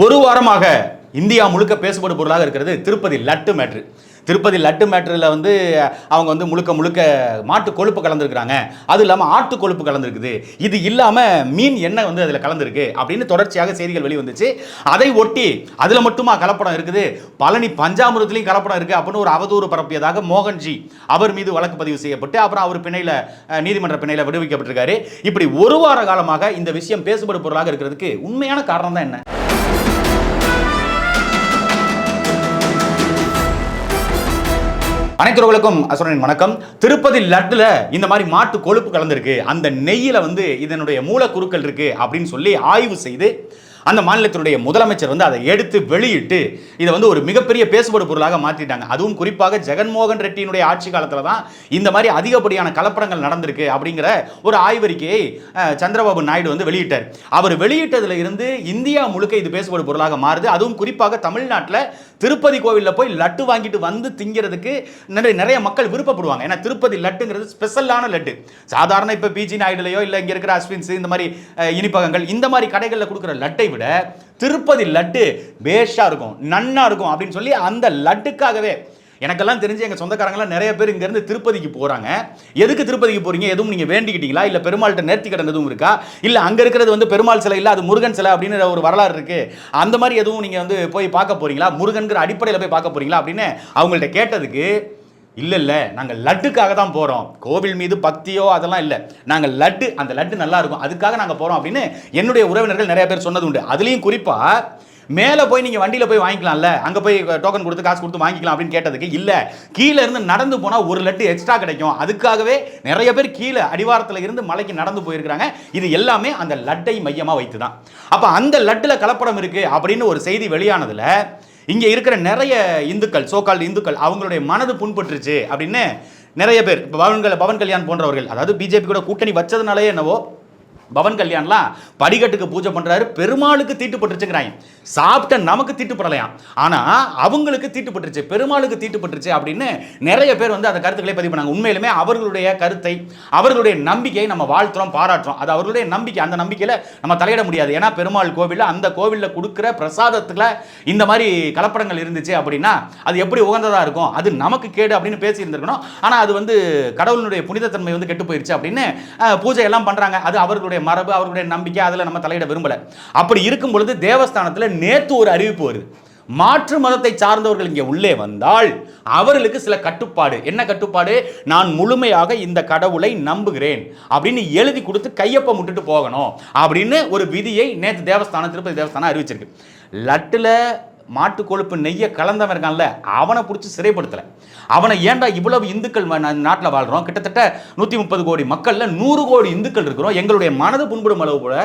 ஒரு வாரமாக இந்தியா முழுக்க பேசப்படும் பொருளாக இருக்கிறது திருப்பதி லட்டு மேட்ரு. திருப்பதி லட்டு மேட்ரில் வந்து அவங்க வந்து முழுக்க முழுக்க மாட்டு கொழுப்பு கலந்துருக்குறாங்க. அது இல்லாமல் ஆட்டு கொழுப்பு கலந்துருக்குது. இது இல்லாமல் மீன் எண்ணெய் வந்து அதில் கலந்துருக்கு அப்படின்னு தொடர்ச்சியாக செய்திகள் வெளிவந்துச்சு அதை ஒட்டி அதில் மட்டுமா கலப்படம் இருக்குது? பழனி பஞ்சாமிரத்துலையும் கலப்படம் இருக்குது அப்படின்னு ஒரு அவதூறு பரப்பியதாக மோகன்ஜி அவர் மீது வழக்கு பதிவு செய்யப்பட்டு அப்புறம் அவர் பிணையில் நீதிமன்ற பிணையில் விடுவிக்கப்பட்டிருக்காரு. இப்படி ஒரு வார காலமாக இந்த விஷயம் பேசுபடு பொருளாக இருக்கிறதுக்கு உண்மையான காரணம் தான் என்ன? அனைத்துறவர்களுக்கும் அசுரனின் வணக்கம். திருப்பதி லட்டுல இந்த மாதிரி மாட்டு கொழுப்பு கலந்துருக்கு. அந்த நெய்யில வந்து இதனுடைய மூலக்குருக்கள் இருக்கு அப்படின்னு சொல்லி ஆய்வு செய்து அந்த மாநிலத்தினுடைய முதலமைச்சர் வந்து அதை எடுத்து வெளியிட்டு இதை வந்து ஒரு மிகப்பெரிய பேசுபடு பொருளாக மாற்றிட்டாங்க. அதுவும் குறிப்பாக ஜெகன்மோகன் ரெட்டியினுடைய ஆட்சி காலத்தில் தான் இந்த மாதிரி அதிகப்படியான கலப்படங்கள் நடந்திருக்கு அப்படிங்கிற ஒரு ஆய்வறிக்கையை சந்திரபாபு நாயுடு வந்து வெளியிட்டார். அவர் வெளியிட்டதுல இருந்து இந்தியா முழுக்க இது பேசுபடு பொருளாக மாறுது. அதுவும் குறிப்பாக தமிழ்நாட்டில் திருப்பதி கோவிலில் போய் லட்டு வாங்கிட்டு வந்து திங்கிறதுக்கு நிறைய நிறைய மக்கள் விருப்பப்படுவாங்க. ஏன்னா திருப்பதி லட்டுங்கிறது ஸ்பெஷலான லட்டு. சாதாரண இப்போ பிஜி நாயுடுலையோ இல்லை இங்கே இருக்கிற அஸ்வின்ஸ் இந்த மாதிரி இனிப்பகங்கள் இந்த மாதிரி கடைகளில் கொடுக்குற லட்டை விட திருப்பதி லட்டு பேஷாக இருக்கும் நன்னாக இருக்கும் அப்படின்னு சொல்லி அந்த லட்டுக்காகவே எனக்கெல்லாம் தெரிஞ்சு எங்கள் சொந்தக்காரங்களாம் நிறைய பேர் இங்கேருந்து திருப்பதிக்கு போகிறாங்க எதுக்கு திருப்பதிக்கு போகிறீங்க எதுவும் நீங்கள் வேண்டிக்கிட்டீங்களா? இல்லை பெருமாள்கிட்ட நேர்த்தி கடன் எதுவும் இருக்கா? இல்லை அங்கே இருக்கிறது வந்து பெருமாள் சிலை இல்லை அது முருகன் சிலை அப்படின்னு ஒரு வரலாறு இருக்குது அந்த மாதிரி எதுவும் நீங்கள் வந்து போய் பார்க்க போகிறீங்களா முருகன்கிற அடிப்படையில் போய் பார்க்க போகிறீங்களா அப்படின்னு அவங்கள்ட்ட கேட்டதுக்கு இல்லை இல்லை நாங்கள் லட்டுக்காக தான் போகிறோம் கோவில் மீது பக்தியோ அதெல்லாம் இல்லை. நாங்கள் லட்டு அந்த லட்டு நல்லா இருக்கும். அதுக்காக நாங்கள் போகிறோம் அப்படின்னு என்னுடைய உறவினர்கள் நிறைய பேர் சொன்னது உண்டு. அதுலேயும் குறிப்பாக மேலே போய் நீங்கள் வண்டியில் போய் வாங்கிக்கலாம்ல. அங்கே போய் டோக்கன் கொடுத்து காசு கொடுத்து வாங்கிக்கலாம் அப்படின்னு கேட்டதுக்கு இல்லை. கீழே இருந்து நடந்து போனால் ஒரு லட்டு எக்ஸ்ட்ரா கிடைக்கும். அதுக்காகவே நிறைய பேர் கீழே அடிவாரத்தில் இருந்து மலைக்கு நடந்து போயிருக்கிறாங்க. இது எல்லாமே அந்த லட்டை மையமாக வைத்து தான் அப்போ அந்த லட்டில் கலப்படம் இருக்குது அப்படின்னு ஒரு செய்தி வெளியானதில் இங்கே இருக்கிற நிறைய இந்துக்கள் சோக்கால் இந்துக்கள் அவங்களுடைய மனது புண்பட்டுருச்சு அப்படின்னு நிறைய பேர் பவன்கள் பவன் பவன் கல்யாண் போன்றவர்கள் அதாவது பிஜேபி கூட கூட்டணி வச்சதுனாலே என்னவோ பவன் கல்யாண்லாம் படிக்கட்டுக்கு பூஜை பண்ணுறாரு பெருமாளுக்கு தீட்டுப்பட்டுருச்சுங்கிறாங்க சாப்பிட்ட நமக்கு தீட்டுப்படலையாம் ஆனால் அவங்களுக்கு தீட்டுப்பட்டுருச்சு பெருமாளுக்கு தீட்டுப்பட்டுருச்சு அப்படின்னு நிறைய பேர் வந்து அந்த கருத்துக்களை பதிவு பண்ணாங்க. உண்மையிலுமே அவர்களுடைய கருத்தை அவர்களுடைய நம்பிக்கையை நம்ம வாழ்த்துறோம் பாராட்டுறோம். அது அவர்களுடைய நம்பிக்கை. அந்த நம்பிக்கையில் நம்ம தலையிட முடியாது. ஏன்னா பெருமாள் கோவிலில் அந்த கோவில்ல கொடுக்குற பிரசாதத்தில் இந்த மாதிரி கலப்படங்கள் இருந்துச்சு அப்படின்னா அது எப்படி உகந்ததாக இருக்கும்? அது நமக்கு கேடு அப்படின்னு பேசி இருந்திருக்கணும் அது வந்து கடவுளினுடைய புனிதத்தன்மை வந்து கெட்டு போயிடுச்சு அப்படின்னு பூஜை எல்லாம் பண்ணுறாங்க அது அவர்களுடைய மரபு அவர்களுடைய நம்பிக்கை அதில் நம்ம தலையிட விரும்பல. அப்படி இருக்கும் பொழுது தேவஸ்தானத்தில் நேற்று ஒரு அறிவிப்பு வருது. மாற்று மதத்தை சார்ந்தவர்கள் இங்கே உள்ளே வந்தால் அவர்களுக்கு சில கட்டுப்பாடு. என்ன கட்டுப்பாடு? நான் முழுமையாக இந்த கடவுளை நம்புகிறேன். அப்படின்னு எழுதி கொடுத்து கையப்ப முட்டுட்டு போகணும். அப்படின்னு ஒரு விதியை நேற்று தேவஸ்தானம் திருப்பதி தேவஸ்தானம் அறிவிச்சிருக்கு. லட்டில் மாட்டு கொழுப்பு நெய்யை கலந்தவன் இருக்கான்ல அவனை பிடிச்சி சிறைப்படுத்தலை. அவனை ஏன்டா இவ்வளவு இந்துக்கள் நாட்டில் வாழ்கிறோம் கிட்டத்தட்ட நூற்றி முப்பது கோடி மக்களில் நூறு கோடி இந்துக்கள் இருக்கிறோம். எங்களுடைய மனது புண்படும் அளவு கூட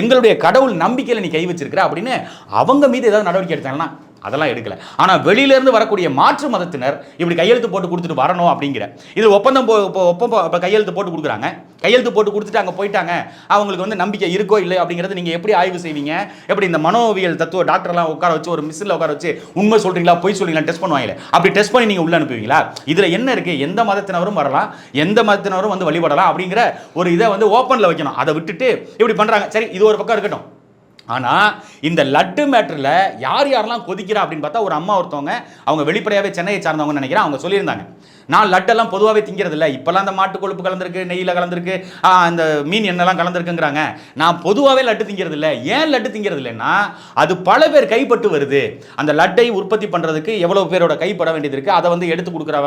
எங்களுடைய கடவுள் நம்பிக்கையில் நீ கை வச்சிருக்கிற அப்படின்னு அவங்க மீது ஏதாவது நடவடிக்கை எடுத்தாங்கன்னா அதெல்லாம் எடுக்கல. ஆனால் வெளியிலேருந்து வரக்கூடிய மாற்று மதத்தினர் இப்படி கையெழுத்து போட்டு கொடுத்துட்டு வரணும் அப்படிங்கிற. இது ஒப்பந்தம் போ இப்போ ஒப்பந்தம் இப்போ கையெழுத்து போட்டு கொடுக்குறாங்க. கையெழுத்து போட்டு கொடுத்துட்டு அங்கே போயிட்டாங்க. அவங்களுக்கு வந்து நம்பிக்கை இருக்கோ இல்லை அப்படிங்கிறது நீங்கள் எப்படி ஆய்வு செய்வீங்க? எப்படி இந்த மனோவியல் தத்துவ டாக்டர்லாம் உட்கார வச்சு ஒரு மிஸ்ஸில் உட்கார வச்சு உண்மை சொல்கிறீங்களா பொய் சொல்கிறீங்களா டெஸ்ட் பண்ணுவாங்களே? அப்படி டெஸ்ட் பண்ணி நீங்கள் உள்ளே அனுப்புவீங்களா? இதில் என்ன இருக்குது எந்த மதத்தினரும் வரலாம். எந்த மதத்தினரும் வந்து வழிபடலாம் அப்படிங்கிற ஒரு இதை வந்து ஓப்பனில் வைக்கணும். அதை விட்டுட்டு இப்படி பண்ணுறாங்க சரி இது ஒரு பக்கம் இருக்கட்டும். ஆனால் இந்த லட்டு மேட்டரில் யார் யாரெல்லாம் கொதிக்கிறா அப்படின்னு பார்த்தா ஒரு அம்மா ஒருத்தவங்க அவங்க வெளிப்படையாகவே சென்னையை சார்ந்தவங்கன்னு நினைக்கிறேன் அவங்க சொல்லியிருந்தாங்க. நான் லட்டெல்லாம் பொதுவாகவே திங்கிறது இல்லை இப்போல்லாம் அந்த மாட்டு கொழுப்பு கலந்துருக்கு நெய்யில் கலந்துருக்கு அந்த மீன் எண்ணெய்லாம் கலந்துருக்குங்கிறாங்க. நான் பொதுவாகவே லட்டு திங்கிறது இல்லை ஏன் லட்டு திங்கிறது இல்லைன்னா அது பல பேர் கைப்பட்டு வருது. அந்த லட்டை உற்பத்தி பண்ணுறதுக்கு எவ்வளோ பேரோட கைப்பட வேண்டியது இருக்குது அதை வந்து எடுத்து கொடுக்குற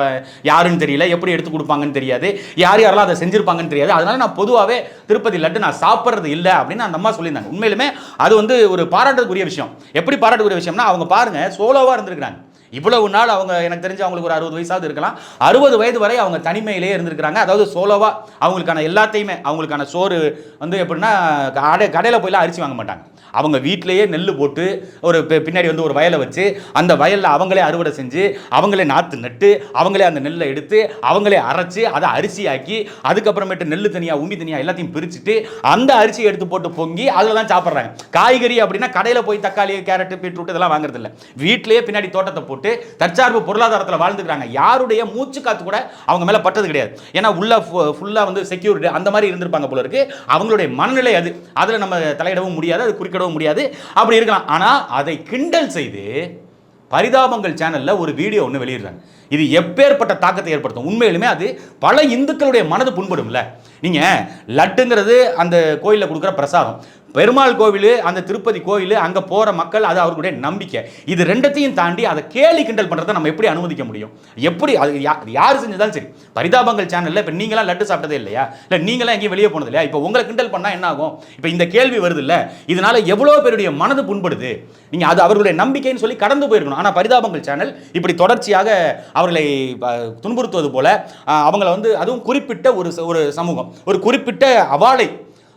யாருன்னு தெரியல. எப்படி எடுத்து கொடுப்பாங்கன்னு தெரியாது. யார் யாரெல்லாம் அதை செஞ்சிருப்பாங்கன்னு தெரியாது. அதனால நான் பொதுவாகவே திருப்பதி லட்டு நான் சாப்பிட்றது இல்லை அப்படின்னு அந்த அம்மா சொல்லியிருந்தாங்க. உண்மையிலுமே அது வந்து ஒரு பாராட்டுக்குரிய விஷயம். எப்படி பாராட்டுக்குரிய விஷயம்னா அவங்க பாருங்கள் சோலோவாக இருந்திருக்கிறாங்க. இவ்வளவு நாள் அவங்க எனக்கு தெரிஞ்சு அவங்களுக்கு ஒரு அறுபது வயசாவது இருக்கலாம். அறுபது வயது வரை அவங்க தனிமையிலேயே இருந்திருக்கிறாங்க. அதாவது சோலோவா அவங்களுக்கான எல்லாத்தையுமே அவங்களுக்கான சோறு வந்து எப்படின்னா கடை கடையில் போயிலாம் அரிசி வாங்க மாட்டாங்க. அவங்க வீட்டிலேயே நெல் போட்டு ஒரு பின்னாடி வந்து ஒரு வயலை வச்சு அந்த வயலில் அவங்களே அறுவடை செஞ்சு அவங்களே நாற்று நட்டு அவங்களே அந்த நெல்லை எடுத்து அவங்களே அரைச்சி அதை அரிசியாக்கி அதுக்கப்புறமேட்டு நெல் தனியாக உமி தனியாக எல்லாத்தையும் பிரிச்சுட்டு அந்த அரிசியை எடுத்து போட்டு பொங்கி அதில் தான் சாப்பிட்றாங்க. காய்கறி அப்படின்னா கடையில் போய் தக்காளி கேரட்டு பீட்ரூட் இதெல்லாம் வாங்குறதில்ல. வீட்டிலேயே பின்னாடி தோட்டத்தை போட்டு போட்டு தற்சார்பு பொருளாதாரத்தில் வாழ்ந்துக்கிறாங்க. யாருடைய மூச்சு காத்து கூட அவங்க மேலே பட்டது கிடையாது. ஏன்னா உள்ள ஃபுல்லாக வந்து செக்யூரிட்டி அந்த மாதிரி இருந்திருப்பாங்க போல இருக்கு. அவங்களுடைய மனநிலை அது. அதில் நம்ம தலையிடவும் முடியாது அது குறிக்கிடவும் முடியாது. அப்படி இருக்கலாம். ஆனால் அதை கிண்டல் செய்து பரிதாபங்கள் சேனலில் ஒரு வீடியோ ஒன்று வெளியிடுறாங்க. இது எப்பேற்பட்ட தாக்கத்தை ஏற்படுத்தும்? உண்மையிலுமே அது பல இந்துக்களுடைய மனது புண்படும்ல. நீங்கள் லட்டுங்கிறது அந்த கோயிலில் கொடுக்குற பிரசாதம். பெருமாள் கோவில் அந்த திருப்பதி கோயில் அங்கே போகிற மக்கள் அது அவர்களுடைய நம்பிக்கை. இது ரெண்டத்தையும் தாண்டி அதை கேலி கிண்டல் பண்ணுறதை நம்ம எப்படி அனுமதிக்க முடியும்? எப்படி அது யா- யார் செஞ்சதாலும் சரி. பரிதாபங்கள் சேனலில் இப்போ நீங்களாம் லட்டு சாப்பிட்டதே இல்லையா? இல்லை நீங்களாம் எங்கேயும் வெளியே போனது இல்லையா? இப்போ உங்களை கிண்டல் பண்ணால் என்ன ஆகும்? இப்போ இந்த கேள்வி வருது இல்லை? இதனால் எவ்வளோ பேருடைய மனது புண்படுது? நீங்கள் அது அவர்களுடைய நம்பிக்கைன்னு சொல்லி கடந்து போயிருக்கணும். ஆனால் பரிதாபங்கள் சேனல் இப்படி தொடர்ச்சியாக அவர்களை துன்புறுத்துவது போல அவங்கள வந்து அதுவும் குறிப்பிட்ட ஒரு ச- ஒரு சமூகம் ஒரு குறிப்பிட்ட அவாளை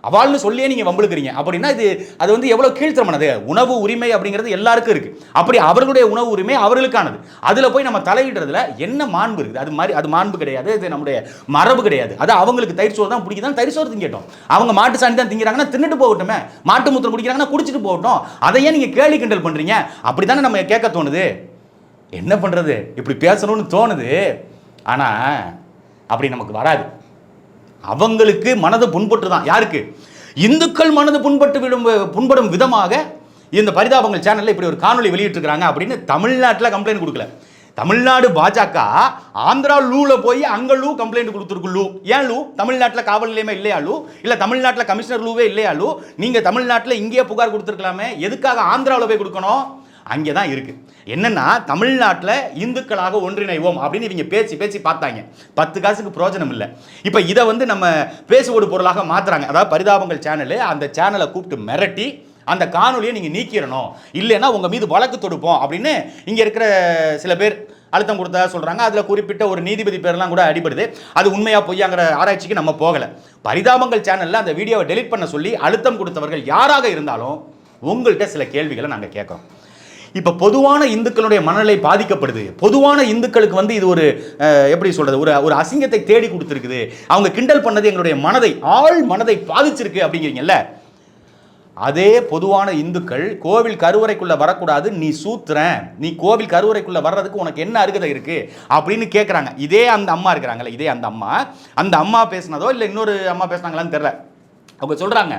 அவாள்னு சொல்லியே நீங்கள் வம்பிழுக்கிறீங்க. அப்படின்னா இது அது வந்து எவ்வளோ கீழ்த்தரமானது உணவு உரிமை அப்படிங்கிறது எல்லாருக்கும் இருக்குது அப்படி அவர்களுடைய உணவு உரிமை அவர்களுக்கானது. அதில் போய் நம்ம தலையிடுறதுல என்ன மாண்பு இருக்குது? அது மாதிரி அது மாண்பு கிடையாது இது நம்முடைய மரபு கிடையாது. அது அவங்களுக்கு தயிர் சோறு தான் பிடிக்குதான் தயிர் சோறு திங்கட்டும். அவங்க மாட்டு சாணி தான் திங்கிறாங்கன்னா தின்னுட்டு போகட்டுமே. மாட்டு மூத்திரம் குடிக்கிறாங்கன்னா குடிச்சிட்டு போகட்டும். அதையே நீங்கள் கேலி கிண்டல் பண்ணுறீங்க அப்படி தானே நம்ம கேட்க தோணுது. என்ன பண்ணுறது இப்படி பேசணும்னு தோணுது. ஆனால் அப்படி நமக்கு வராது. அவங்களுக்கு மனது புண்பட்டு தான் யாருக்கு? இந்துக்கள் மனது புண்பட்டு விடும் புண்படும் விதமாக இந்த பரிதாபங்கள் சேனலில் இப்படி ஒரு காணொலி வெளியிட்டிருக்கிறாங்க அப்படின்னு தமிழ்நாட்டில் கம்ப்ளைண்ட் கொடுக்கல. தமிழ்நாடு பாஜக ஆந்திரா லூவில் போய் அங்கே லூ கம்ப்ளைண்ட் கொடுத்துருக்கு லூ ஏன் லூ தமிழ்நாட்டில் காவல் நிலையமே இல்லையா லூ இல்லை தமிழ்நாட்டில் கமிஷனர் லூவே இல்லையா லூ நீங்கள் தமிழ்நாட்டில் இங்கேயே புகார் கொடுத்துருக்கலாமே. எதுக்காக ஆந்திராவில் போய் கொடுக்கணும்? அங்கே தான் இருக்குது என்னென்னா தமிழ்நாட்டில் இந்துக்களாக ஒன்றிணைவோம் அப்படின்னு இவங்க பேசி பேசி பார்த்தாங்க. பத்து காசுக்கு பிரயோஜனம் இல்லை. இப்போ இதை வந்து நம்ம பேசுவோடு பொருளாக மாற்றுறாங்க அதாவது பரிதாபங்கள் சேனலு அந்த சேனலை கூப்பிட்டு மிரட்டி அந்த காணொலியை நீங்கள் நீக்கிடணும். இல்லைன்னா உங்கள் மீது வழக்கு தொடுப்போம் அப்படின்னு இங்கே இருக்கிற சில பேர் அழுத்தம் கொடுத்தா சொல்கிறாங்க அதில் குறிப்பிட்ட ஒரு நீதிபதி பேர்லாம் கூட அடிபடுது. அது உண்மையாக பொய்யாங்கிற ஆராய்ச்சிக்கு நம்ம போகலை. பரிதாபங்கள் சேனலில் அந்த வீடியோவை டெலிட் பண்ண சொல்லி அழுத்தம் கொடுத்தவர்கள் யாராக இருந்தாலும் உங்கள்கிட்ட சில கேள்விகளை நாங்கள் கேட்குறோம். இப்போ பொதுவான இந்துக்களுடைய மனநிலை பாதிக்கப்படுது. பொதுவான இந்துக்களுக்கு வந்து இது ஒரு எப்படி சொல்கிறது ஒரு ஒரு அசிங்கத்தை தேடி கொடுத்துருக்குது. அவங்க கிண்டல் பண்ணது எங்களுடைய மனதை ஆழ் மனதை பாதிச்சிருக்கு அப்படிங்கிறீங்கல்ல? அதே பொதுவான இந்துக்கள் கோவில் கருவறைக்குள்ளே வரக்கூடாது நீ சூத்துறேன். நீ கோவில் கருவறைக்குள்ளே வர்றதுக்கு உனக்கு என்ன அருகதை இருக்குது அப்படின்னு கேட்குறாங்க இதே அந்த அம்மா இருக்கிறாங்கல்ல இதே அந்த அம்மா. அந்த அம்மா பேசினதோ இல்லை இன்னொரு அம்மா பேசுனாங்களான்னு தெரில அவங்க சொல்கிறாங்க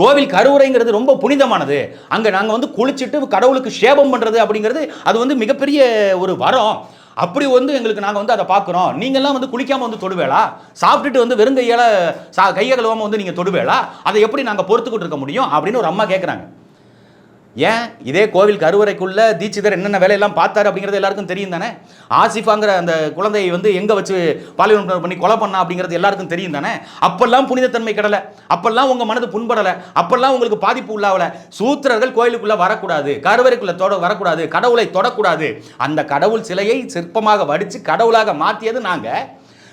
கோவில் கருவறைங்கிறது ரொம்ப புனிதமானது. அங்கே நாங்கள் வந்து குளிச்சுட்டு கடவுளுக்கு சேபம் பண்ணுறது அப்படிங்கிறது அது வந்து மிகப்பெரிய ஒரு வரம். அப்படி வந்து எங்களுக்கு நாங்கள் வந்து அதை பார்க்குறோம் நீங்கள்லாம் வந்து குளிக்காமல் வந்து தொடுவேளா? சாப்பிட்டுட்டு வந்து வெறும் கையால் சா கையை கழுவாமல் வந்து நீங்கள் தொடுவேளா? அதை எப்படி நாங்கள் பொறுத்துக்கிட்டு இருக்க முடியும் அப்படின்னு ஒரு அம்மா கேட்குறாங்க ஏன்? இதே கோவில் கருவறைக்குள்ள தீட்சிதர் என்னென்ன வேலையெல்லாம் பார்த்தாரு அப்படிங்கிறது எல்லாருக்கும் தெரியும் தானே? ஆசிஃபாங்கிற அந்த குழந்தையை வந்து எங்கே வச்சு பாலியல் பண்ணி கொலை பண்ணா அப்படிங்கிறது எல்லாருக்கும் தெரியும் தானே? அப்பெல்லாம் புனிதத்தன்மை கடலை. அப்பெல்லாம் உங்கள் மனது புண்படலை. அப்பெல்லாம் உங்களுக்கு பாதிப்பு உள்ளாவல. சூத்திரர்கள் கோயிலுக்குள்ளே வரக்கூடாது. கருவறைக்குள்ளே தொட வரக்கூடாது. கடவுளை தொடக்கூடாது. அந்த கடவுள் சிலையை சிற்பமாக வடித்து கடவுளாக மாற்றியது நாங்கள்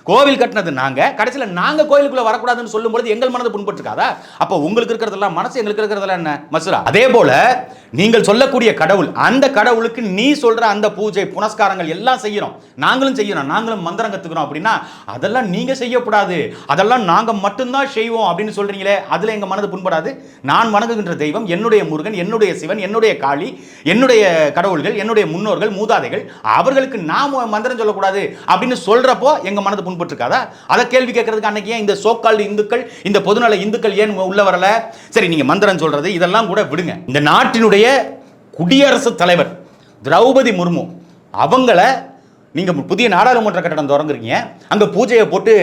கோவில் கட்டினது நாங்கள் கடைசியில் நாங்கள் கோயிலுக்குள்ள வரக்கூடாதுன்னு சொல்லும்பொழுது எங்கள் மனது புண்பட்டுருக்காதா? அப்போ உங்களுக்கு இருக்கிறதெல்லாம் மனசு எங்களுக்கு இருக்கிறதெல்லாம் என்ன? மசுரா? அதே போல நீங்கள் சொல்லக்கூடிய கடவுள் அந்த கடவுளுக்கு நீ சொல்ற அந்த பூஜை புனஸ்காரங்கள் எல்லாம் செய்யறோம். நாங்களும் செய்யறோம். நாங்களும் மந்திரம் கத்துக்கிறோம் அப்படின்னா அதெல்லாம் நீங்க செய்யக்கூடாது. அதெல்லாம் நாங்க மட்டும்தான் செய்வோம் அப்படின்னு சொல்றீங்களே அதுல எங்க மனது புண்படாது? நான் வணங்குகின்ற தெய்வம் என்னுடைய முருகன் என்னுடைய சிவன் என்னுடைய காளி என்னுடைய கடவுள்கள் என்னுடைய முன்னோர்கள் மூதாதைகள் அவர்களுக்கு நாம் மந்திரம் சொல்லக்கூடாது அப்படின்னு சொல்றப்போ எங்க மனது புண்பட்டிருக்காதா அதை கேள்வி கேட்கறதுக்கு அன்னைக்கு ஏன் இந்த சோக்கால் இந்துக்கள் இந்த பொதுநல இந்துக்கள் ஏன் உள்ள வரல? சரி நீங்கள் மந்திரம் சொல்றது இதெல்லாம் கூட விடுங்க. இந்த நாட்டினுடைய குடியரசுத் தலைவர் திரௌபதி முர்மு அவங்கள நீங்க புதிய நாடாளுமன்ற கட்டடம் தொடங்குறீங்க அங்கே பூஜையை போட்டு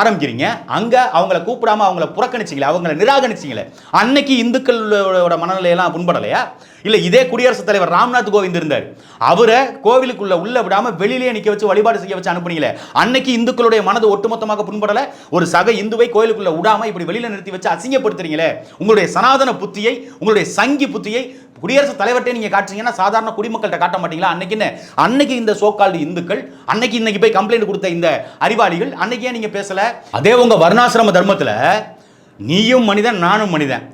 ஆரம்பிக்கிறீங்க. அங்கே அவங்கள கூப்பிடாம அவங்கள புறக்கணிச்சிங்களே அவங்கள நிராகரிச்சிங்களே. அன்னைக்கு இந்துக்களோட மனநிலையெல்லாம் புண்படலையா? இல்லை இதே குடியரசுத் தலைவர் ராம்நாத் கோவிந்த் இருந்தார். அவரை கோவிலுக்குள்ள உள்ள விடாம வெளியிலேயே நிக்க வச்சு வழிபாடு செய்ய வச்சு அனுப்புனீங்களே. அன்னைக்கு இந்துக்களுடைய மனது ஒட்டுமொத்தமாக புண்படல. ஒரு சக இந்துவை கோயிலுக்குள்ள விடாம இப்படி வெளியில நிறுத்தி வச்சு அசிங்கப்படுத்துறீங்களே. உங்களுடைய சனாதன புத்தியை உங்களுடைய சங்கி புத்தியை குடியரசுத் தலைவர்கிட்ட நீங்க காட்டுறீங்கன்னா சாதாரண குடிமக்கள்கிட்ட காட்ட மாட்டீங்களா? அன்னைக்கு அன்னைக்கு இந்த சோக்கால்டு இந்துக்கள் அன்னைக்கு இன்னைக்கு போய் கம்ப்ளைண்ட் கொடுத்த இந்த அறிவாளிகள் அன்னைக்கே நீங்கள் நீங்க பேசல? அதே உங்க வர்ணாசிரம தர்மத்தில் நீயும் மனிதன் நானும் மனிதன்.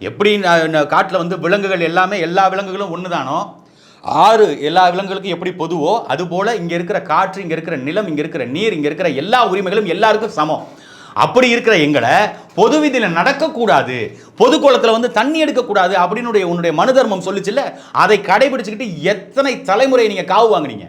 எப்படி காட்டில் வந்து விலங்குகள் எல்லாமே எல்லா விலங்குகளும் ஒன்று தானோ ஆறு எல்லா விலங்குகளுக்கும் எப்படி பொதுவோ அதுபோல் இங்கே இருக்கிற காற்று இங்கே இருக்கிற நிலம் இங்கே இருக்கிற நீர் இங்கே இருக்கிற எல்லா உரிமைகளும் எல்லாருக்கும் சமம். அப்படி இருக்கிற எங்களை பொது வீதியில் நடக்கக்கூடாது பொது வந்து தண்ணி எடுக்கக்கூடாது அப்படின்னு உன்னுடைய மனு தர்மம் சொல்லுச்சுல்ல? அதை கடைபிடிச்சுக்கிட்டு எத்தனை தலைமுறை நீங்கள் காவு வாங்குனீங்க?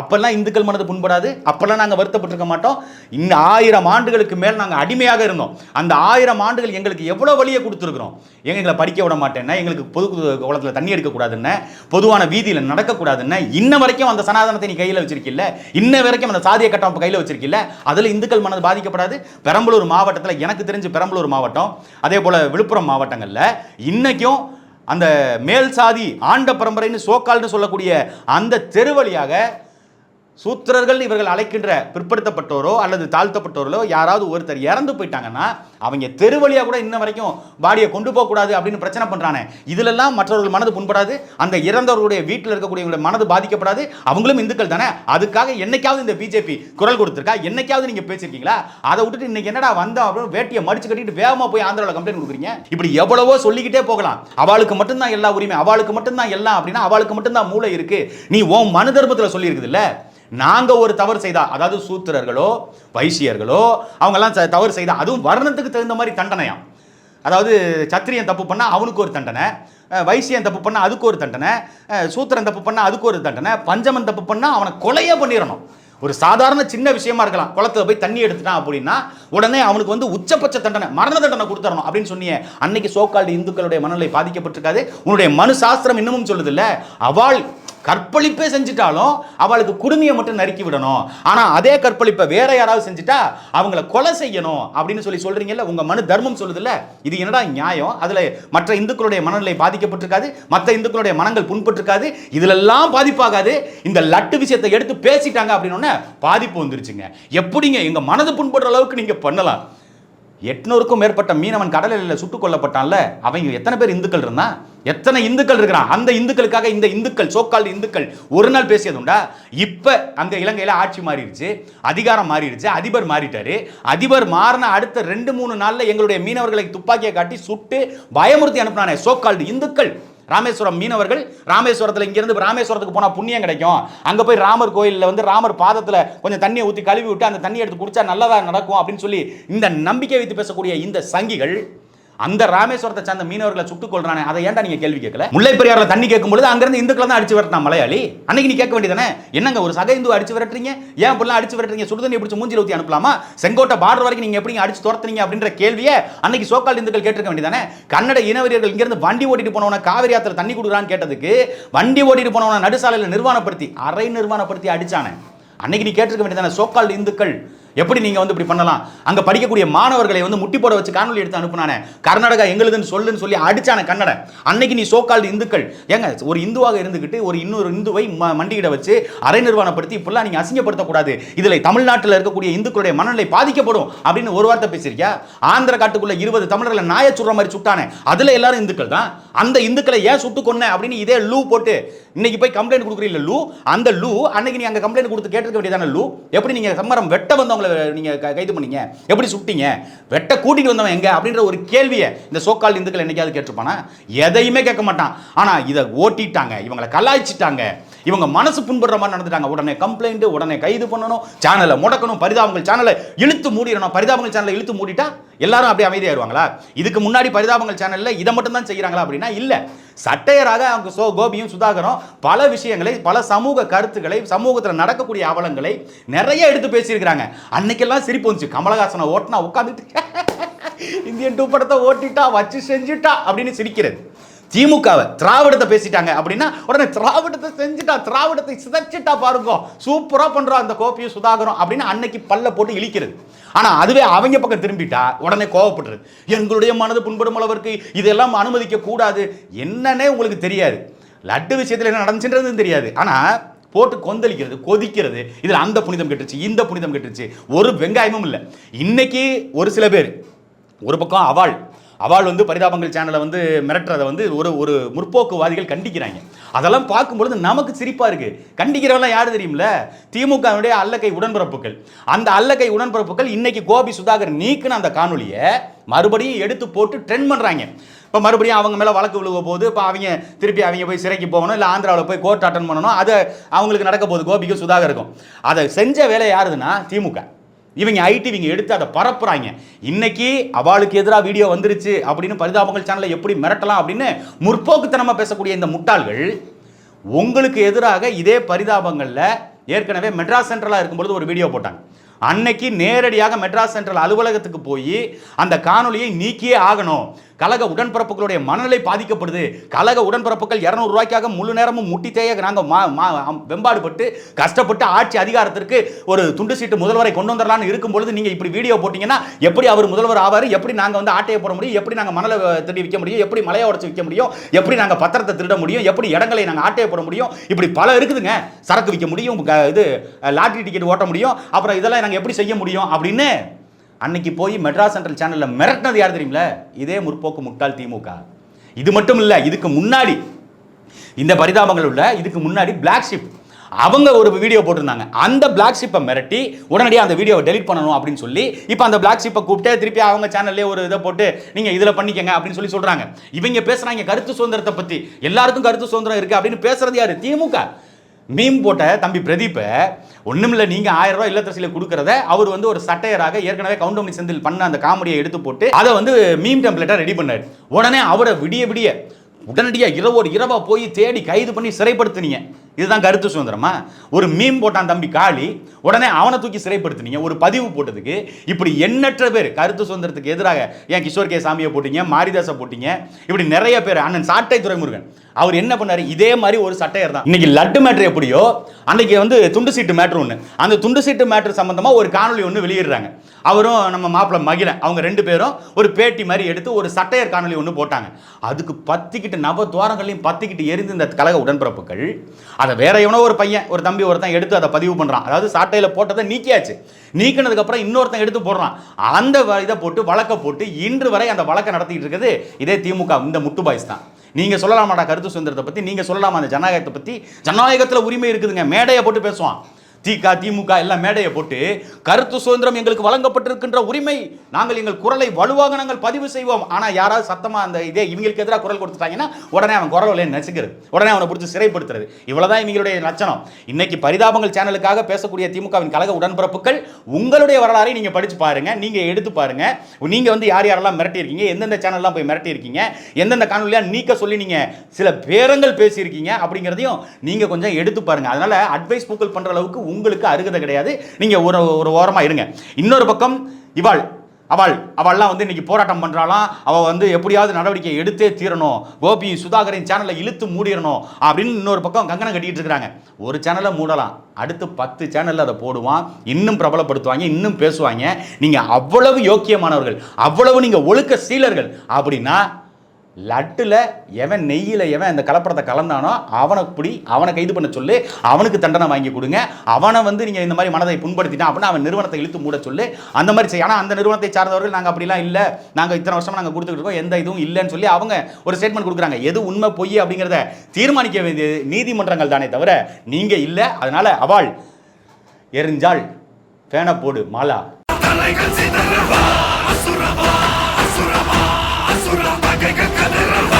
அப்போல்லாம் இந்துக்கள் மனது புண்படாது. அப்போல்லாம் நாங்கள் வருத்தப்பட்டிருக்க மாட்டோம். இன்னும் ஆயிரம் ஆண்டுகளுக்கு மேல் நாங்கள் அடிமையாக இருந்தோம். அந்த ஆயிரம் ஆண்டுகள் எங்களுக்கு எவ்வளோ வழியை கொடுத்துருக்குறோம்? எங்களை படிக்க விட மாட்டேன்னா எங்களுக்கு பொது குளத்தில் தண்ணி எடுக்கக்கூடாதுன்னு பொதுவான வீதியில் நடக்கக்கூடாதுன்னு இன்ன வரைக்கும் அந்த சனாதனத்தை நீ கையில் வச்சிருக்கில்ல? இன்ன வரைக்கும் அந்த சாதிய கட்டமைப்பு கையில் வச்சிருக்கில்ல? அதில் இந்துக்கள் மனது பாதிக்கப்படாது. பெரம்பலூர் மாவட்டத்தில் எனக்கு தெரிஞ்சு பெரம்பலூர் மாவட்டம் அதே போல் விழுப்புரம் மாவட்டங்களில் இன்றைக்கும் அந்த மேல் சாதி ஆண்ட பரம்பரைன்னு சோக்கால்னு சொல்லக்கூடிய அந்த தெரு வழியாக சூத்திரர்கள் இவர்கள் அழைக்கின்ற பிற்படுத்தப்பட்டோரோ அல்லது தாழ்த்தப்பட்டோரோ யாராவது ஒருத்தர் இறந்து போயிட்டாங்கன்னா அவங்க தெரு வழியாக கூட இன்ன வரைக்கும் பாடியை கொண்டு போகக்கூடாது அப்படின்னு பிரச்சனை பண்ணுறானே இதிலெல்லாம் மற்றவர்கள் மனது புண்படாது அந்த இறந்தவர்களுடைய வீட்டில் இருக்கக்கூடியவங்களுடைய மனது பாதிக்கப்படாது. அவங்களும் இந்துக்கள் தானே. அதுக்காக என்னைக்காவது இந்த பிஜேபி குரல் கொடுத்துருக்கா? என்னைக்காவது நீங்கள் பேசியிருக்கீங்களா? அதை விட்டுட்டு இன்னைக்கு என்னடா வந்தோம் அப்படின்னு வேட்டியை மடிச்சு கட்டிட்டு வேகமாக போய் ஆந்திராவில் கம்ப்ளைண்ட் கொடுக்குறீங்க? இப்படி எவ்வளவோ சொல்லிக்கிட்டே போகலாம். அவளுக்கு மட்டும்தான் எல்லா உரிமை அவளுக்கு மட்டும்தான் எல்லாம் அப்படின்னா அவளுக்கு மட்டும்தான் மூளை இருக்குது நீ உன் மனு தர்மத்தில் சொல்லியிருக்குது நாங்கள் ஒரு தவறு செய்தால் அதாவது சூத்திரர்களோ வைசியர்களோ அவங்கெல்லாம் தவறு செய்தால் அதுவும் வர்ணத்துக்கு தகுந்த மாதிரி தண்டனையாம். அதாவது சத்திரியன் தப்பு பண்ணால் அவனுக்கு ஒரு தண்டனை வைசியன் தப்பு பண்ணால் அதுக்கு ஒரு தண்டனை சூத்திரன் தப்பு பண்ணால் அதுக்கு ஒரு தண்டனை பஞ்சமன் தப்பு பண்ணால் அவனை கொலையே பண்ணிடணும். ஒரு சாதாரண சின்ன விஷயமா இருக்கலாம். குளத்துல போய் தண்ணி எடுத்துட்டான் அப்படின்னா உடனே அவனுக்கு வந்து உச்சபட்ச தண்டனை மரண தண்டனை கொடுத்துடணும் அப்படின்னு சொன்னியே அன்னைக்கு சோக்கால்டு இந்துக்களுடைய மனநிலை பாதிக்கப்பட்டிருக்காது. உன்னுடைய மனு சாஸ்திரம் இன்னமும் சொல்லுது இல்லை அவள் கற்பழிப்பே செஞ்சுட்டாலும் அவளுக்கு குடுமையை மட்டும் நறுக்கி விடணும். ஆனால் அதே கற்பழிப்பை வேற யாராவது செஞ்சுட்டா அவங்கள கொலை செய்யணும் அப்படின்னு சொல்லி சொல்றீங்கல்ல உங்க மனு தர்மம் சொல்லுதுல்ல? இது என்னடா நியாயம்? அதில் மற்ற இந்துக்களுடைய மனநிலை பாதிக்கப்பட்டிருக்காது மற்ற இந்துக்களுடைய மனங்கள் புண்பட்டிருக்காது இதுலெல்லாம் பாதிப்பாகாது. இந்த லட்டு விஷயத்தை எடுத்து பேசிட்டாங்க அப்படின்னு பாதிப்பு வந்துருச்சுங்க. எப்படிங்க எங்க மனது புண்படுற அளவுக்கு நீங்க பண்ணலாம்? எட்நூறுக்கும் மேற்பட்ட மீனவன் கடலில் சுட்டுக் கொல்லப்பட்டான்ல அவங்க எத்தனை பேர் இந்துக்கள் இருந்தான் எத்தனை இந்துக்கள் இருக்கிறான்? அந்த இந்துக்களுக்காக இந்த இந்துக்கள் சோக்கால் இந்துக்கள் ஒரு நாள் பேசியது உண்டா? இப்போ அந்த இலங்கையில் ஆட்சி மாறிடுச்சு அதிகாரம் மாறிடுச்சு அதிபர் மாறிட்டாரு. அதிபர் மாறின அடுத்த ரெண்டு மூணு நாளில் எங்களுடைய மீனவர்களை துப்பாக்கியை காட்டி சுட்டு பயமுறுத்தி அனுப்பினானே சோக்கால்டு இந்துக்கள். ராமேஸ்வரம் மீனவர்கள் ராமேஸ்வரத்தில் இங்கிருந்து ராமேஸ்வரத்துக்கு போனால் புண்ணியம் கிடைக்கும். அங்கே போய் ராமர் கோயிலில் வந்து ராமர் பாதத்தில் கொஞ்சம் தண்ணியை ஊற்றி கழுவி விட்டு அந்த தண்ணி எடுத்து குடிச்சா நல்லதாக நடக்கும் அப்படின்னு சொல்லி இந்த நம்பிக்கை வைத்து பேசக்கூடிய இந்த சங்கிகள் அந்த ராமேஸ்வரத்தை சேர்ந்த மீனவர்களை சுட்டுக் கொள்றானே அதை ஏன்டா நீங்க கேள்வி கேட்கல? முல்லை பெரியாரில் தண்ணி கேட்கும் பொழுது அங்கிருந்து இந்துக்களை தான் அடிச்சு விரட்டான் மலையாளி. அன்னைக்கு நீ கேட்க வேண்டியதானே என்னங்க ஒரு சக இந்து அடிச்சு விரட்டுறீங்க? ஏன் இப்படிலாம் அடிச்சு விரட்டுறீங்க? சுடுதண்ணி பிடிச்சி மூஞ்சி ஊத்தி அனுப்பலாமா? செங்கோட்டை பார்டர் வரைக்கும் நீங்க எப்படி அடிச்சு துரத்துறீங்க அப்படின்ற கேள்வியை அன்னைக்கு சோக்கால் இந்துக்கள் கேட்டிருக்க வேண்டியதானே கன்னட இனவரியர்கள் இங்கிருந்து வண்டி ஓட்டிட்டு போனவன காவிரி ஆத்திர தண்ணி கொடுக்குறான்னு கேட்டதுக்கு வண்டி ஓட்டிட்டு போனவன நடுசாலையில் நிர்வாணப்படுத்தி அரை நிர்வாணப்படுத்தி அடிச்சானே. அன்னைக்கு நீ கேட்டிருக்க வேண்டியதானே சோக்கால் இந்துக்கள் எப்படி நீங்க வந்து இப்படி பண்ணலாம்? அங்க படிக்கக்கூடிய மாணவர்களை வந்து முட்டி போட வச்சு காணொலி எடுத்து அனுப்புனானே? கர்நாடகா எங்களுதுன்னு சொல்லுன்னு சொல்லி அடிச்சான கன்னட. அன்னைக்கு நீ சோக்கால் இந்துக்கள். ஏங்க ஒரு இந்துவாக இருந்துகிட்டு ஒரு இன்னொரு இந்துவை மண்டியிட வச்சு அரை நிர்வாணப்படுத்தி இப்படிலாம் நீங்க அசிங்கப்படுத்தக்கூடாது. இதுல தமிழ்நாட்டில் இருக்கக்கூடிய இந்துக்களுடைய மனநிலை பாதிக்கப்படும் அப்படின்னு ஒரு வார்த்தை பேசியிருக்கியா? ஆந்திர காட்டுக்குள்ள இருபது தமிழர்களை நாய சுடுற மாதிரி சுட்டானே. அதுல எல்லாரும் இந்துக்கள் தான். அந்த இந்துக்களை ஏன் சுட்டு கொன்ன அப்படின்னு இதே லூ போட்டு இன்னைக்கு போய் கம்ப்ளைண்ட் கொடுக்குறீங்க லூ? அந்த லூ அன்னைக்கு நீ அங்கே கம்ப்ளைண்ட் கொடுத்து கேட்டிருக்க வேண்டியதான லூ? எப்படி நீங்க சம்மரம் வெட்ட வந்தவங்க நீங்க க- கைது பண்ணீங்க. எப்படி சுட்டீங்க? வெட்ட கூட்டிட்டு வந்தவன் எங்க? அப்படின்ற ஒரு கேள்வியை இந்த சோக்கால் இந்துக்கள் என்னைக்காவது கேட்டிருப்பானா? எதையுமே கேட்க மாட்டான். ஆனா இதை ஓட்டிட்டாங்க. இவங்களை கலாய்ச்சிட்டாங்க. இவங்க மனசு புண்படுற மாதிரி நடந்துட்டாங்க. உடனே கம்ப்ளைண்ட் உடனே கைது பண்ணணும் சேனலை முடக்கணும் பரிதாபங்கள் சேனலை இழுத்து மூடிடணும். பரிதாபங்கள் சேனலை இழுத்து மூடிட்டா எல்லாரும் அப்படியே அமைதியாயிருவாங்களா இதுக்கு முன்னாடி பரிதாபங்கள் சேனல்ல இதை மட்டும் தான் செய்யறாங்களா அப்படின்னா இல்ல. சட்டையராக அவங்க சோ கோபியும் சுதாகரும் பல விஷயங்களை பல சமூக கருத்துக்களை சமூகத்தில் நடக்கக்கூடிய அவலங்களை நிறைய எடுத்து பேசியிருக்கிறாங்க. அன்னைக்கெல்லாம் சிரிப்பு வந்துச்சு. கமலஹாசனை ஓட்டினா உட்காந்துட்டு இந்தியன் டூ படத்தை ஓட்டிட்டா வச்சு செஞ்சுட்டா அப்படின்னு சிரிக்கிறது. திமுகவை திராவிடத்தை பேசிட்டாங்க அப்படின்னா உடனே திராவிடத்தை செஞ்சுட்டா திராவிடத்தை சிதைச்சிட்டா பாருங்க. சூப்பராக பண்ணுறோம் அந்த கோப்பையும் சுதாகரம் அப்படின்னு அன்னைக்கு பல்ல போட்டு இழிக்கிறது. ஆனால் அதுவே அவங்க பக்கம் திரும்பிட்டா உடனே கோவப்படுறது. எங்களுடைய மனது புண்படும் அளவிற்கு இதெல்லாம் அனுமதிக்க கூடாது. என்னன்னே உங்களுக்கு தெரியாது. லட்டு விஷயத்தில் என்ன நடந்துச்சுன்றது தெரியாது. ஆனால் போட்டு கொந்தளிக்கிறது கொதிக்கிறது இதில் அந்த புனிதம் கெட்டுருச்சு இந்த புனிதம் கெட்டுருச்சு. ஒரு வெங்காயமும் இல்லை. இன்னைக்கு ஒரு சில பேர் ஒரு பக்கம் அவாள் அவள் வந்து பரிதாபங்கள் சேனலை வந்து மிரட்டுறதை வந்து ஒரு ஒரு முற்போக்குவாதிகள் கண்டிக்கிறாங்க. அதெல்லாம் பார்க்கும்பொழுது நமக்கு சிரிப்பாக இருக்குது கண்டிக்கிறவெல்லாம் யார் தெரியும்ல? திமுகவினுடைய அல்லக்கை உடன்பிறப்புகள். அந்த அல்லக்கை உடன்பிறப்புகள் இன்னைக்கு கோபி சுதாகர் நீக்குன அந்த காணொலியை மறுபடியும் எடுத்து போட்டு ட்ரெண்ட் பண்ணுறாங்க இப்போ மறுபடியும் அவங்க மேலே வழக்கு விழுக போது இப்போ அவங்க திருப்பி அவங்க போய் சிறைக்கு போகணும் இல்லை ஆந்திராவில் போய் கோர்ட் அட்டன் பண்ணணும் அதை அவங்களுக்கு நடக்க போகுது கோபிக்கும் சுதாகருக்கும். அதை செஞ்ச வேலை யாருதுன்னா திமுக. இவங்க ஐடி இவங்க எடுத்து அதை பரப்புறாங்க. இன்னைக்கு அவளுக்கு எதிராக வீடியோ வந்துருச்சு அப்படின்னு பரிதாபங்கள் சேனலை எப்படி மிரட்டலாம் அப்படின்னு முற்போக்குத்தனமாக பேசக்கூடிய இந்த முட்டாள்கள் உங்களுக்கு எதிராக இதே பரிதாபங்களில் ஏற்கனவே மெட்ராஸ் சென்ட்ரலாக இருக்கும்பொழுது ஒரு வீடியோ போட்டாங்க. அன்னைக்கு நேரடியாக மெட்ராஸ் சென்ட்ரல் அலுவலகத்துக்கு போய் அந்த காணொலியை நீக்கியே ஆகணும். கழக உடன்பிறப்புகளுடைய மனநிலை பாதிக்கப்படுது. கழக உடன்பிறப்புகள் இரநூறு ரூபாய்க்காக முழு நேரமும் முட்டி நாங்கள் மா மா வெம்பாடுபட்டு கஷ்டப்பட்டு ஆட்சி அதிகாரத்திற்கு ஒரு துண்டு சீட்டு முதல்வரை கொண்டு வந்துடலாம்னு இருக்கும் பொழுது நீங்கள் இப்படி வீடியோ போட்டீங்கன்னா எப்படி அவர் முதல்வர் ஆவார்? எப்படி நாங்கள் வந்து ஆட்டையை போட முடியும்? எப்படி நாங்கள் மணலை திருடி விற்க முடியும்? எப்படி மலையை உடச்சி விற்க முடியும்? எப்படி நாங்கள் பத்திரத்தை திருட முடியும்? எப்படி இடங்களை நாங்கள் ஆட்டையை போட முடியும்? இப்படி பல இருக்குதுங்க. சரக்கு விற்க முடியும் க- இது லாட்ரி டிக்கெட் ஓட்ட முடியும். அப்புறம் இதெல்லாம் நாங்கள் எப்படி செய்ய முடியும்? அப்படின்னு அன்னைக்கு போய் மெட்ராஸ் சென்ட்ரல் சேனலில் மிரட்டினது யார் தெரியுமில இதே முற்போக்கு முட்டாள் திமுக. இது மட்டும் இல்லை இதுக்கு முன்னாடி இந்த பரிதாபங்கள் உள்ள இதுக்கு முன்னாடி பிளாக் ஷிப் அவங்க ஒரு வீடியோ போட்டிருந்தாங்க. அந்த பிளாக் ஷிப்பை மிரட்டி உடனடியாக அந்த வீடியோவை டெலிட் பண்ணணும் அப்படின்னு சொல்லி இப்போ அந்த பிளாக் ஷிப்பை கூப்பிட்டு திருப்பி அவங்க சேனல்லே ஒரு இதை போட்டு நீங்கள் இதில் பண்ணிக்கங்க அப்படின்னு சொல்லி சொல்கிறாங்க இவங்க பேசுகிறாங்க கருத்து சுதந்திரத்தை பற்றி எல்லாருக்கும் கருத்து சுதந்திரம் இருக்குது அப்படின்னு பேசுறது யார்? திமுக. மீம் போட்ட தம்பி பிரதீப்பை ஒன்றுமில்ல நீங்கள் ஆயிரம் ரூபாய் இல்லத்தரசியில கொடுக்கறத அவர் வந்து ஒரு சட்டையராக ஏற்கனவே கவுண்டமணி செந்தில் பண்ண அந்த காமெடியை எடுத்து போட்டு அதை வந்து மீம் டெம்ப்ளேட்டாக ரெடி பண்ணாரு. உடனே அவரை விடிய விடிய உடனடியாக இரவோடு ஒரு போய் தேடி கைது பண்ணி சிறைப்படுத்துனீங்க. இதுதான் கருத்து சுதந்திரமா? ஒரு மீம் போட்டான் தம்பி காளி உடனே அவனை தூக்கி சிறைப்படுத்தினீங்க. ஒரு பதிவு போட்டதுக்கு இப்படி எண்ணற்ற பேர் கருத்து சுதந்திரத்துக்கு எதிராக ஏன் கிஷோர் கே சாமியை போட்டீங்க மாரிதாசை போட்டீங்க இப்படி நிறைய பேர் அண்ணன் சாட்டை துறைமுருகன் அவர் என்ன பண்ணாரு? இதே மாதிரி ஒரு சட்டையர் தான் இன்னைக்கு லட்டு மேட்ரு எப்படியோ அன்னைக்கு வந்து துண்டு சீட்டு மேட்ரு ஒன்று அந்த துண்டு சீட்டு மேட்ரு சம்பந்தமாக ஒரு காணொளி ஒன்று வெளியிடுறாங்க. அவரும் நம்ம மாப்பிள்ளை மகிழன் அவங்க ரெண்டு பேரும் ஒரு பேட்டி மாதிரி எடுத்து ஒரு சட்டையர் காணொலி ஒன்று போட்டாங்க. அதுக்கு பத்திக்கிட்டு நவ துவாரங்களையும் பத்திக்கிட்டு எரிந்து இந்த கழக உடன்பிறப்புகள் அதை வேற எவனோ ஒரு பையன் ஒரு தம்பி ஒருத்தன் எடுத்து அதை பதிவு பண்ணுறான் அதாவது சட்டையில் போட்டதை நீக்கியாச்சு. நீக்கினதுக்கப்புறம் இன்னொருத்தன் எடுத்து போடுறான். அந்த வ- இதை போட்டு வழக்கை போட்டு இன்று வரை அந்த வழக்கை நடத்திட்டு இருக்குது இதே திமுக இந்த முட்டு பாய்ஸ் தான். நீங்கள் சொல்லலாமாடா கருத்து சுதந்திரத்தை பற்றி நீங்கள் சொல்லலாமா அந்த ஜனநாயகத்தை பற்றி ஜனநாயகத்தில் உரிமை இருக்குதுங்க. மேடையை போட்டு பேசுவான். திக திமுக எல்லாம் மேடையை போட்டு கருத்து சுதந்திரம் எங்களுக்கு வழங்கப்பட்டிருக்கின்ற உரிமை நாங்கள் எங்கள் குரலை வலுவாக நாங்கள் பதிவு செய்வோம். ஆனால் யாராவது சத்தமாக அந்த இதே இவங்களுக்கு எதிராக குரல் கொடுத்துட்டாங்கன்னா உடனே அவன் குரல் வலையை நசுக்கிறது. உடனே அவனை பிடிச்சி சிறைப்படுத்துறது. இவ்வளோதான் இவங்களுடைய லட்சணம். இன்னைக்கு பரிதாபங்கள் சேனலுக்காக பேசக்கூடிய திமுகவின் கழக உடன்பிறப்புகள் உங்களுடைய வரலாறை நீங்கள் படித்து பாருங்கள் நீங்கள் எடுத்து பாருங்கள் நீங்கள் வந்து யார் யாரெல்லாம் மிரட்டியிருக்கீங்க எந்தெந்த சேனல்லாம் போய் மிரட்டியிருக்கீங்க எந்தெந்த காணொலியாக நீக்க சொல்லி நீங்கள் சில பேரங்கள் பேசியிருக்கீங்க அப்படிங்கிறதையும் நீங்கள் கொஞ்சம் எடுத்து பாருங்கள் அதனால் அட்வைஸ் பூக்கள் பண்ணுற அளவுக்கு உங்களுக்கு அருகதை கிடையாது. நீங்கள் ஒரு ஒரு ஓரமாக இருங்க. இன்னொரு பக்கம் இவாள் அவள் அவள்லாம் வந்து இன்னைக்கு போராட்டம் பண்ணுறாளாம் அவள் வந்து எப்படியாவது நடவடிக்கை எடுத்தே தீரணும். கோபி சுதாகரின் சேனலை இழுத்து மூடிடணும் அப்படின்னு இன்னொரு பக்கம் கங்கணம் கட்டிகிட்டு இருக்கிறாங்க. ஒரு சேனலை மூடலாம். அடுத்து பத்து சேனலில் அதை போடுவான். இன்னும் பிரபலப்படுத்துவாங்க இன்னும் பேசுவாங்க. நீங்கள் அவ்வளவு யோக்கியமானவர்கள் அவ்வளவு நீங்கள் ஒழுக்க சீலர்கள் அப்படின்னா லட்டில் எவன் நெய்யில் எவன் அந்த கலப்படத்தை கலந்தானோ அவனை பிடி அவனை கைது பண்ண சொல்லு அவனுக்கு தண்டனை வாங்கி கொடுங்க. அவனை வந்து நீங்கள் இந்த மாதிரி மனதை புண்படுத்திட்டான் அப்படின்னா அவன் நிறுவனத்தை இழுத்து மூட சொல்லு. அந்த மாதிரி செய்ய ஆனால் அந்த நிறுவனத்தை சார்ந்தவர்கள் நாங்கள் அப்படிலாம் இல்லை. நாங்கள் இத்தனை வருஷமாக நாங்கள் கொடுத்துட்டு இருக்கோம் எந்த இதுவும் இல்லைன்னு சொல்லி அவங்க ஒரு ஸ்டேட்மெண்ட் கொடுக்குறாங்க. எது உண்மை பொய் அப்படிங்கிறத தீர்மானிக்க வேண்டியது நீதிமன்றங்கள் தானே தவிர நீங்கள் இல்லை. அதனால் அவள் எரிஞ்சாள் ஃபேனை போடு மாலா.